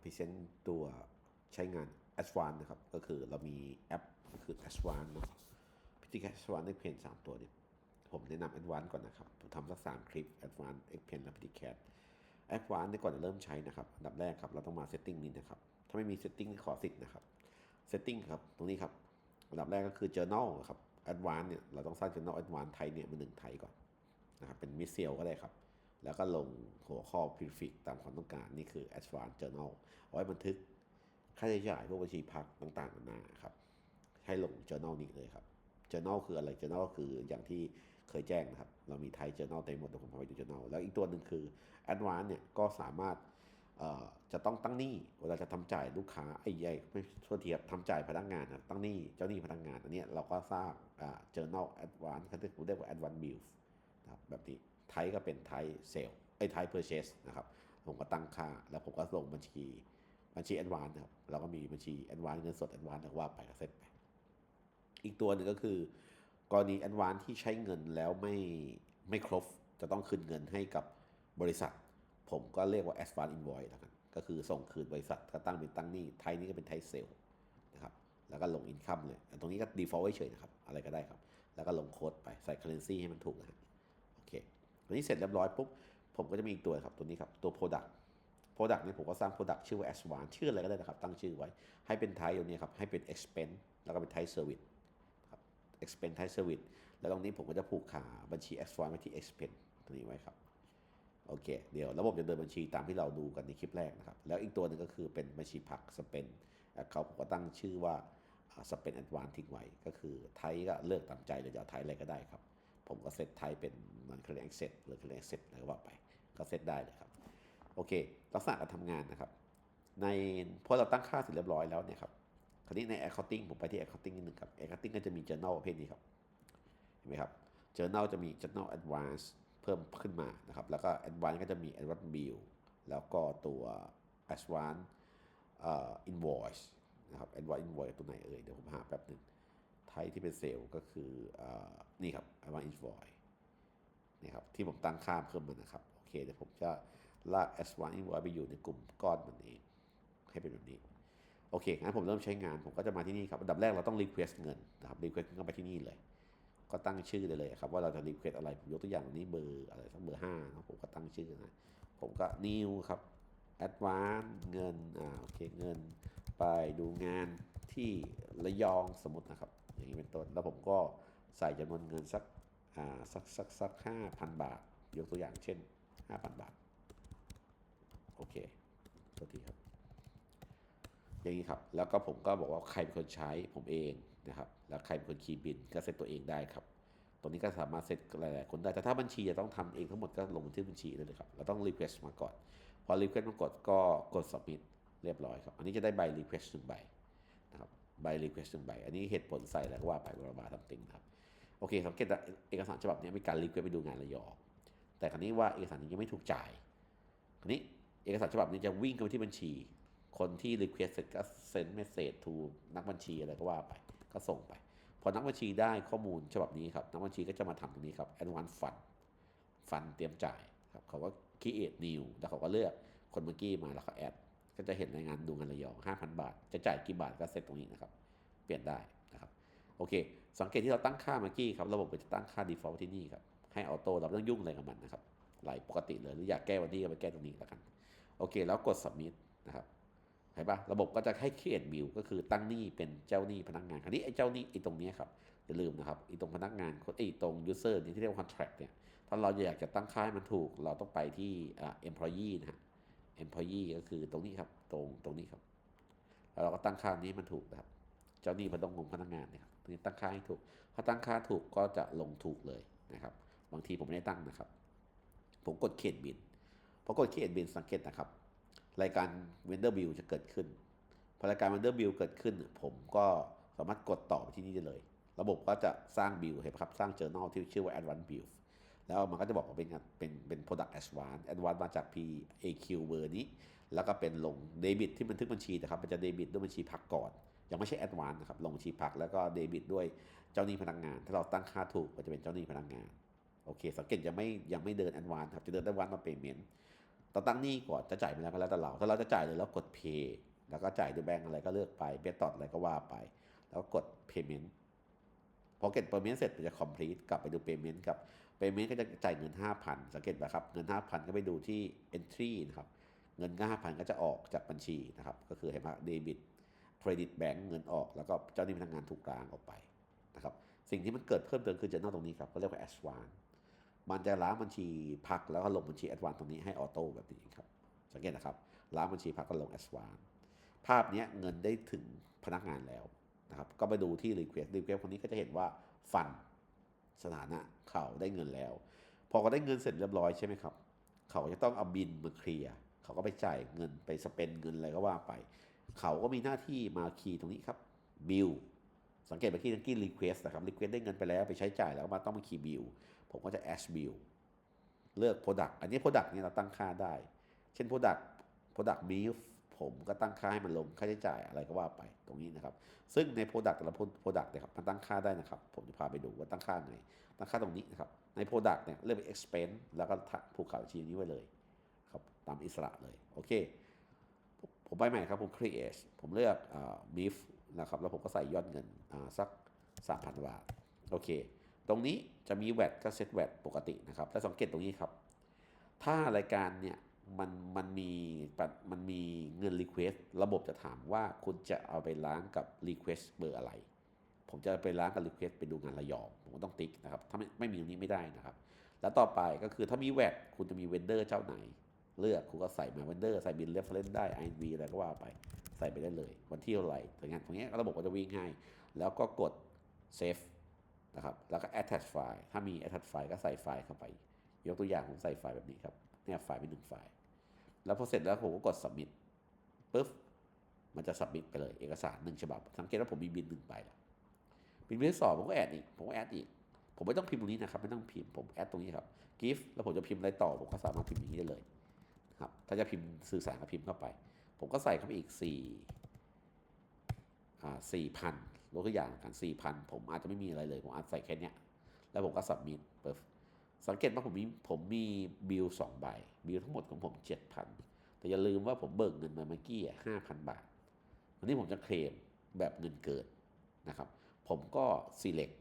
พรีเซนต์ตัวใช้งาน a d v a n c e นะครับ ก็คือเรามีแอปก็คือ a d v a n c e เนาะพิธีการ Advanced ในเพน3ตัวเนี่ย ผมแนะนำ a d v a n c e ก่อนนะครับ ผมทำสัก3คลิป a d v a n c e X Pen และ p t c a t Advanced เนี่ยก่อนจะเริ่มใช้นะครับอันดับแรกครับ เราต้องมา Setting นี้นะครับ ถ้าไม่มี Setting ขอสิทธิ์นะครับ Setting ครับ ตรงนี้ครับอันดับแรกก็คือ Journal ครับ a d v a n c e เนี่ยเราต้องสร้าง Journal a d v a n c e ไทยเนี่ยมาหนึ่งไทยก่อนนะครับเป็นมิเซลก็ได้ครับ แล้วก็ลงหัวข้อ prefix ตามความต้องการนี่คือ Advanced Journal เอาไว้บันทึกค่าใช้จ่ายพวกบัญชีพักต่างๆนานาครับ ให้ลง journal นี้เลยครับ journal คืออะไร journal ก็คืออย่างที่เคยแจ้งนะครับ เรามีไทย journal เต็มหมดแต่ผมพาไปดู journal แล้วอีกตัวหนึ่งคือ advanced เนี่ยก็สามารถจะต้องตั้งหนี้เวลาจะทำจ่ายลูกค้าไอ้ใหญ่ไม่โทษทีครับทำจ่ายพนักงานนะตั้งหนี้เจ้าหนี้พนักงานอันนี้เราก็สร้างอ่า journal advance เขาเรียกเรียกว่า advanced bills นะครับแบบนี้ ไทยก็เป็นไทยเซลไอ้ไทย purchase นะครับผมก็ตั้งค่า แล้วผมก็ลงบัญชีบัญชี advance นะครับเราก็มีบัญชี advance เงินสด advance แล้วว่าไปก็เสร็จไป อีกตัวหนึ่งก็คือ กรณี advance ที่ใช้เงินแล้วไม่ไม่ครบ จะต้องคืนเงินให้กับบริษัท ผมก็เรียกว่า advance invoice แล้วกันก็คือส่งคืนบริษัทก็ตั้งเป็นตั้งหนี้ไทยนี่ก็เป็นไทยเซลนะครับแล้วก็ลง income เลยตรงนี้ก็ default เฉยนะครับ อะไรก็ได้ครับ แล้วก็ลงโค้ดไปใส่ currency ให้มันถูกนะ อันนี้เสร็จเรียบร้อยปุ๊บผมก็จะมีอีกตัวครับตัวนี้ครับตัว product product เนี่ยผมก็สร้าง product ชื่อว่า advance ชื่ออะไรก็ได้นะครับ ตั้งชื่อไว้ให้เป็นไทยตัวนี้ครับให้เป็น expense แล้วก็เป็นไทย service ครับ expense ไทย service แล้วตรงนี้ผมก็จะผูกขาบัญชี advance ไว้ที่ expense ตัวนี้ไว้ครับโอเค เดี๋ยวระบบจะเดินบัญชีตามที่เราดูกันในคลิปแรกนะครับ แล้วอีกตัวหนึ่งก็คือเป็นบัญชีพักสเปนเขาผมก็ตั้งชื่อว่าสเปนแอดวานทิ้งไว้ ก็คือไทยก็เลือกตามใจเลยจะเอาไทยอะไรก็ได้ครับ ผมก็เซตไทเป็นมันเคลียร์เซ็ตหรือเคลียร์เซ็ตอะไรก็ว่าไป ก็เซตได้เลยครับ โอเค ลักษณะการทำงานนะครับ ในพอเราตั้งค่าเสร็จเรียบร้อยแล้วเนี่ยครับ คราวนี้ใน accounting ผมไปที่ accounting นิดนึงครับ accounting ก็จะมี journal ประเภทนี้ครับ เห็นไหมครับ journal จะมี journal advance เพิ่มขึ้นมานะครับ แล้วก็ advance ก็จะมี advance bill แล้วก็ตัว advance เอ่อ invoice นะครับ advance invoice ตัวไหนเอ่ย เดี๋ยวผมหาแป๊บหนึ่ง ทยที่เป็นเซลล์ก็คืออนี่ครับ advance invoice นี่ครับที่ผมตั้งค่าเพิ่มมานะครับ โอเคเดี๋ยวผมจะลาก advance invoice ไปอยู่ในกลุ่มก้อนมันเอง ให้เป็นแบบนี้ โอเค งั้นผมเริ่มใช้งาน ผมก็จะมาที่นี่ครับ อันดับแรกเราต้อง request เงินนะครับ request เงินก็ไปที่นี่เลย ก็ตั้งชื่อได้เลยครับว่าเราจะ request อะไร ผมยกตัวอย่างนี้เบอร์อะไรสักเบอร์ห้านะผมก็ตั้งชื่อนะ ผมก็ new ครับ advance เงิน อ่า โอเค เงิน ไปดูงานที่ระยองสมมตินะครับ ต้น แล้วผมก็ใส่จำนวนเงินสักอ่าสักสักสักห้าพันบาท ยกตัวอย่างเช่นห้าพันบาท โอเคโทษทีครับ อย่างนี้ครับ แล้วก็ผมก็บอกว่าใครเป็นคนใช้ผมเองนะครับ แล้วใครเป็นคนคีย์บินก็เซตตัวเองได้ครับตรงนี้ก็สามารถเซตหลายๆคนได้ แต่ถ้าบัญชีจะต้องทำเองทั้งหมดก็ลงบันทึกบัญชีได้เลยครับ เราต้อง request มาก่อน พอ request มากดก็กด submit เรียบร้อยครับ อันนี้จะได้ใบ request หนึ่งใบ ใบ request หนึ่งใบ อันนี้เหตุผลใส่แล้วก็ว่าไปบราบาทำติงครับ โอเคสังเกตเอกสารฉบับนี้มีการ request ไปดูงานระยองแต่ครั้นี้ว่าเอกสารนี้ยังไม่ถูกจ่ายคราวนี้เอกสารฉบับนี้จะวิ่งเข้าไปที่บัญชี คนที่ request เสร็จก็เซ็นเมสเซจทูนักบัญชีอะไรก็ว่าไป ก็ส่งไป พอนักบัญชีได้ข้อมูลฉบับนี้ครับนักบัญชีก็จะมาทำตรงนี้ครับ advance fund ฟันเตรียมจ่ายครับเขาก็ create new แล้วเขาก็เลือกคนเมื่อกี้มาแล้วก็แอด ก็จะเห็นรายงานดูงานระยอง5,000 บาท จะจ่ายกี่บาทก็เซ็ตตรงนี้นะครับ เปลี่ยนได้นะครับ โอเค สังเกตที่เราตั้งค่าเมื่อกี้ครับ ระบบก็จะตั้งค่า default ที่นี่ครับ ให้ออโต้เราไม่ต้องยุ่งอะไรกับมันนะครับ ไหลปกติเลย หรืออยากแก้วันนี้ก็ไปแก้ตรงนี้แล้วกัน โอเค แล้วกด submit นะครับเห็นปะระบบก็จะให้ create bill ก็คือตั้งหนี้เป็นเจ้าหนี้พนักงาน คราวนี้ไอ้เจ้าหนี้ไอ้ตรงนี้ครับ อย่าลืมนะครับ ไอ้ตรงพนักงานไอ้ตรง user เนี่ที่เรียกว่า contract เนี่ย ถ้าเราอยากจะตั้งค่าให้มันถูก เราต้องไปที่อ่า employee นะฮะ employee ก็คือตรงนี้ครับ ตรงตรงนี้ครับ แล้วเราก็ตั้งค่านี้มันถูกนะครับ เจ้าหนี้มันต้องงงพนักงานนะครับตรงนี้ตั้งค่าให้ถูกพอตั้งค่าถูกก็จะลงถูกเลยนะครับ บางทีผมไม่ได้ตั้งนะครับ ผมกดเขียนบินพอกดเขียนบินสังเกตนะครับ รายการ vendor bill จะเกิดขึ้น พอรายการ vendor bill เกิดขึ้น ผมก็สามารถกดต่อไปที่นี่ได้เลย ระบบก็จะสร้าง bill เห็นไหมครับ สร้าง journal ที่ชื่อว่า advanced bill แล้วมันก็จะบอกว่าเป็นเป็นเป็น product advance advance มาจาก PAQ เบอร์นี้ แล้วก็เป็นลงเดบิตที่บันทึกบัญชีนะครับ มันจะเดบิตด้วยบัญชีพักก่อน ยังไม่ใช่ advance นะครับ ลงบัญชีพักแล้วก็เดบิตด้วยเจ้าหนี้พนักงาน ถ้าเราตั้งค่าถูกก็จะเป็นเจ้าหนี้พนักงานโอเค สังเกตยังไม่ยังไม่เดิน advance ครับ จะเดิน advance มา payment ต้องตั้งหนี้ก่อนจะจ่ายไปแล้วก็แล้วแต่เรา ถ้าเราจะจ่ายเลยแล้วกด pay แล้วก็จ่ายด้วยแบงก์อะไรก็เลือกไปเบสตอดอะไรก็ว่าไป แล้วกกด payment พอเก็ต payment เสร็จจะ complete กลับไปดู payment กับ payment ก็จะจ่ายเงิน 5,000 สังเกตนะครับเงิน 5,000 ก็ไปดูที่ entry นะครับเงินก็5,000 ก็จะออกจากบัญชีนะครับก็คือเห็นไหมเดบิตเครดิตแบงก์เงินออกแล้วก็เจ้าหนี้พนักงานถูกกลางออกไปนะครับสิ่งที่มันเกิดเพิ่มเติมคือจะนอกตรงนี้ครับเขาเรียกว่า a d v a n c e มันจะล้างบัญชีพักแล้วก็ลงบัญชี a d v a n c e ตรงนี้ให้ออโต้แบบนี้ครับสังเกตนะครับล้างบัญชีพักก็ลง a d v a n c e ภาพนี้เงินได้ถึงพนักงานแล้วนะครับก็ไปดูที่ request request คนนี้ก็จะเห็นว่าฟัน สถานะเขาได้เงินแล้ว พอเขาได้เงินเสร็จเรียบร้อยใช่ไหมครับ เขาจะต้องเอาบินมาเคลียร์เขาก็ไปจ่ายเงินไปสเปนเงินอะไรก็ว่าไป เขาก็มีหน้าที่มาคีย์ตรงนี้ครับบิลสังเกตมื่อกี้เมื่อกี้รีเควสนะครับรีเควสได้เงินไปแล้วไปใช้จ่ายแล้วมาต้องมาคีย์บิลผมก็จะ ash bill เลือก product อันนี้ product นี่ยเราตั้งค่าได้ เช่น product product beef ผมก็ตั้งค่าให้มันลงค่าใช้จ่ายอะไรก็ว่าไปตรงนี้นะครับ ซึ่งใน product แต่ละ product เนี่ยครับมันตั้งค่าได้นะครับ ผมจะพาไปดูว่าตั้งค่าไงตั้งค่าตรงนี้นะครับ ใน product เนี่ยเลือกเป็น expense แล้วก็ผูกขาบัญชีนี้ไว้เลยครับตามอิสระเลยโอเคผมไปใหม่ครับผม create ผมเลือกอ่า beef นะครับแล้วผมก็ใส่ยอดเงินอ่าสัก 3,000 บาทโอเค ตรงนี้จะมีแวดก็เซตแวดปกตินะครับแต่สังเกตตรงนี้ครับ ถ้ารายการเนี่ย มันมันมีมันมีเงิน Request ระบบจะถามว่าคุณจะเอาไปล้างกับ Request เบอร์อะไร ผมจะไปล้างกับ Request ไปดูงานระยองผมต้องติ๊กนะครับ ถ้าไม่ไม่มีตรงนี้ไม่ได้นะครับ แล้วต่อไปก็คือถ้ามีแวดคุณจะมีเวนเดอร์เจ้าไหน เลือกคุณก็ใส่มาเวนเดอร์ใส่บินเรฟเฟนได้ INV อะไรก็ว่าไปใส่ไปได้เลย วันที่เท่าไหร่แต่งานตรงนี้ระบบก็จะวิ่งให้ แล้วก็กด save นะครับแล้วก็ attach file ถ้ามี attach file ก็ใส่ไฟล์เข้าไป ยกตัวอย่างผมใส่ไฟล์แบบนี้ครับเนี่ยไฟล์เป็นหนึ่งไฟล์ แล้วพอเสร็จแล้วผมก็กด submit ปุ๊บมันจะ submit ไปเลยเอกสารหนึ่งฉบับ สังเกตว่าผมมีบินหนึ่งใบแล้วบินที่สองผมก็แอดอีกผมก็แอดอีก ผมไม่ต้องพิมพ์ตรงนี้นะครับ ไม่ต้องพิมพ์ผมแอดตรงนี้ครับ gift แล้วผมจะพิมพ์อะไรต่อ ผมก็สามารถพิมพ์อย่างนี้ได้เลยครับ ถ้าจะพิมพ์สื่อสารก็พิมพ์เข้าไป ผมก็ใส่เข้าไปอีกสี่อ่าสี่พันยกตัวอย่างกันสี่พันผมอาจจะไม่มีอะไรเลย ผมอาจใส่แค่เนี้ยแล้วผมก็ submit เปิด สังเกตว่าผมมีผมมีบิลสองใบ บิลทั้งหมดของผมเจ็ดพันแต่อย่าลืมว่าผมเบิกเงินมาเมื่อกี้ห้าพันบาท วันนี้ผมจะเคลมแบบเงินเกินนะครับ ผมก็ select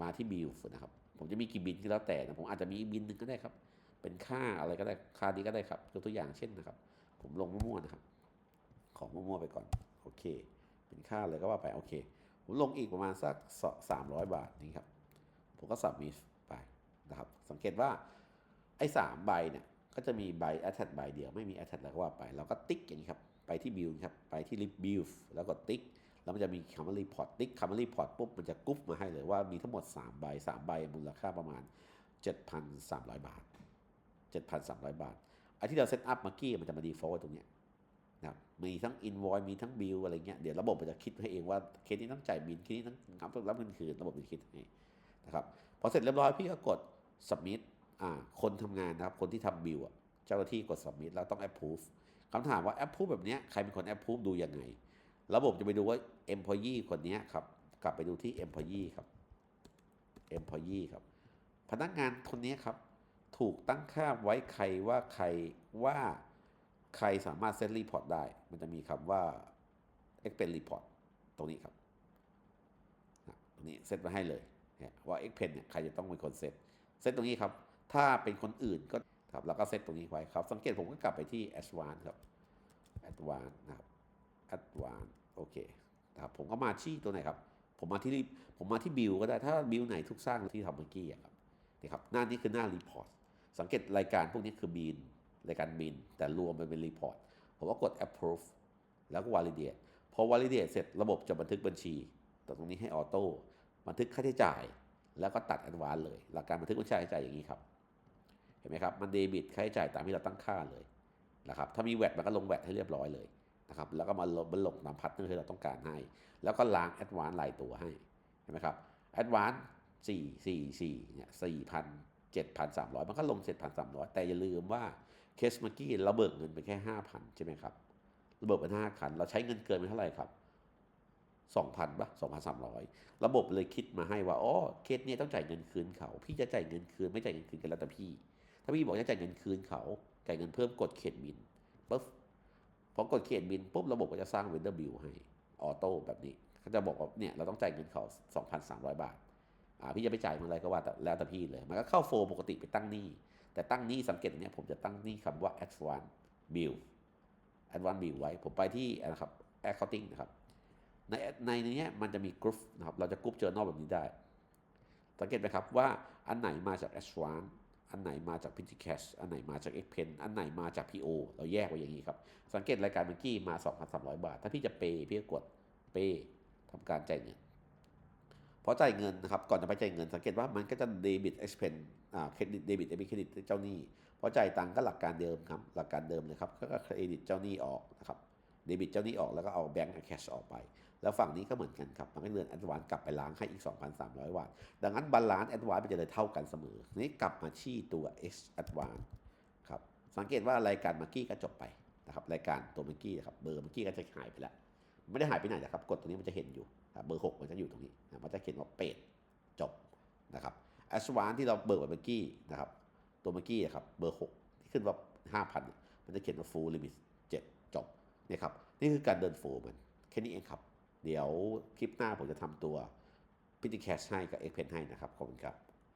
มาที่บิลนะครับ ผมจะมีกี่บินก็แล้วแต่นะผมอาจจะมีบินหนึ่งก็ได้ครับ เป็นค่าอะไรก็ได้ค่านี้ก็ได้ครับยกตัวอย่างเช่นนะครับ ผมลงมั่วๆนะครับ ของมั่วๆไปก่อนโอเค เป็นค่าอะไรก็ว่าไปโอเค ผมลงอีกประมาณสักสามร้อยบาทนี่ครับ ผมก็สับมิส นะครับ สังเกตว่าไอ้สามใบเนี่ยก็จะมีใบ attach ใบเดียวไม่มี attach อะไรก็ว่าไป เราก็ติ๊กอย่างนี้ครับ ไปที่ build ครับ ไปที่ list build แล้วก็ติ๊ก แล้วมันจะมีคำว่า report ติ๊กคำว่า report ปุ๊บมันจะกรุ๊ปมาให้เลยว่ามีทั้งหมด 3 ใบ 3 ใบมูลค่าประมาณ 7,300 บาท 7,300 บาทไอ้ที่เราเซตอัพเมื่อกี้มันจะมา default ตรงเนี้ยนะครับมีทั้ง invoice มีทั้ง bill อะไรเงี้ยเดี๋ยวระบบมันจะคิดให้เองว่าเคสนี้ต้องจ่ายบินเคสนี้ต้องรับเงินคืนระบบมันคิดให้นะครับพอเสร็จเรียบร้อยพี่ก็กด submit อ่าคนทำงานนะครับ คนที่ทำบิลเจ้าหน้าที่กด submit แล้วต้อง approve คำถามว่า approve แบบนี้ใครเป็นคน approve ดูยังไง ระบบจะไปดูว่า employee คนนี้ครับ กลับไปดูที่ employee ครับ employee ครับ พนักงานคนนี้ครับ ถูกตั้งค่าไว้ใครว่าใครว่าใครสามารถเซตรีพอร์ตได้ มันจะมีคำว่า expense report ตรงนี้ครับนะตรงนี้เซตมาให้เลยเนี่ยว่า expense เนี่ยใครจะต้องเป็นคนเซต เซตตรงนี้ครับ ถ้าเป็นคนอื่นก็ครับเราก็เซตตรงนี้ไว้ครับ สังเกตผมก็กลับไปที่ advanced ครับ advanced นะครับ advanced โอเคนะครับผมก็มาที่ตัวไหนครับ ผมมาที่ผมมาที่บิลก็ได้ ถ้าบิลไหนทุกสร้างที่ทำเมื่อกี้ครับนี่ครับ หน้านี้คือหน้า report สังเกตรายการพวกนี้คือบินรายการบิน แต่รวมมันเป็น report ผมก็กด approve แล้วก็ validate พอ validate เสร็จระบบจะบันทึกบัญชี แต่ตรงนี้ให้ออโต้บันทึกค่าใช้จ่าย แล้วก็ตัด advance เลย หลักการบันทึกค่าใช้จ่ายอย่างนี้ครับ เห็นไหมครับ มันเดบิตค่าใช้จ่ายตามที่เราตั้งค่าเลยนะครับ ถ้ามีแวดมันก็ลงแวดให้เรียบร้อยเลยนะครับ แล้วก็มาลงมันลงตามพัฒน์ที่เราต้องการให้ แล้วก็ล้างแอดวานซ์รายตัวให้ เห็นไหมครับแอดวานสี่สี่สี่เนี่ยสี่พันเจ็ดพันสามร้อยมันก็ลงเจ็ดพันสามร้อยแต่อย่าลืมว่าเคสเมื่อกี้เราเบิกเงินไปแค่ห้าพันใช่ไหมครับเราเบิกไปห้าพันเราใช้เงินเกินไปเท่าไหร่ครับ สองพันปะสองพันสามร้อยระบบเลยคิดมาให้ว่าอ๋อเคสเนี้ต้องจ่ายเงินคืนเขา พี่จะจ่ายเงินคืนไม่จ่ายเงินคืนกันแล้วแต่พี่ ถ้าพี่บอกจะจ่ายเงินคืนเขาจ่ายเงินเพิ่มกดเขียนบินปุ๊บพอกดเขียนบินปุ๊บระบบก็จะสร้างเวนเดอร์บิลให้ออโต้แบบนี้เขาจะบอกว่าเนี่ยเราต้องจ่ายเงินเขา 2,300 บาทอ่าพี่จะไปจ่ายเมื่อไรก็ว่าแต่แล้วแต่พี่เลยมันก็เข้าโฟปกติไปตั้งหนี้แต่ตั้งหนี้สังเกตตรงเนี้ยผมจะตั้งหนี้คำว่า advance bill advance bill ไว้ ผมไปที่นะครับ accounting นะครับ ในในนี้มันจะมีกรุ๊ปนะครับ เราจะกรุ๊ปเจอ n a l แบบนี้ได้ สังเกตไหมครับว่าอันไหนมาจาก a d v a n c e อันไหนมาจาก p i n t Cash อันไหนมาจาก Xpen อันไหนมาจาก PO เราแยกไว้อย่างนี้ครับ สังเกตรายการเมื่อกี้มา 2,300 บาท ถ้าพี่จะเปย์พี่ก็กดเปย์ทำการจ่ายเงินพอจ่ายเงินนะครับ ก่อนจะไปจ่ายเงิน สังเกตว่ามันก็จะเดบิต Xpen อ่าเครดิตเดบิตเดบิเครดิตเจ้าหนี้พอจ่ายตังค์ก็หลักการเดิมครับ หลักการเดิมเลยครับ ก็เครดิตเจ้าหนี้ออกนะครับ เดบิตเจ้าหนี้ออกแล้วก็เอาแบงก์แคชออกไป แล้วฝั่งนี้ก็เหมือนกันครับมันก็เดินแอดวานกลับไปล้างให้อีก 2,300บาทดังนั้นบาลานซ์แอดวานมันจะเลยเท่ากันเสมอ นี้กลับมาที่ตัว X Advance ครับ สังเกตว่ารายการเมื่อกี้ก็จบไปนะครับ รายการตัวเมื่อกี้นะครับ เบอร์เมื่อกี้ก็จะหายไปแล้ว ไม่ได้หายไปไหนนะครับ กดตรงนี้มันจะเห็นอยู่ เบอร์6มันจะอยู่ตรงนี้นะมันจะเขียนว่าเป็ดจบนะครับ a d v a n c e ที่เราเบิกไว้เมื่อกี้นะครับ ตัวเมื่อกี้นะครับ เบอร์6ที่ขึ้นว่า 5,000เนี่ยมันจะเขียนว่า full limit 7จบนี่ครับ นี่คือการเดินโฟมัน แค่นี้เองครับ เดี๋ยวคลิปหน้าผมจะทำตัวพิธีแคชให้กับเอ็กเพนให้นะครับ ขอบคุณครับ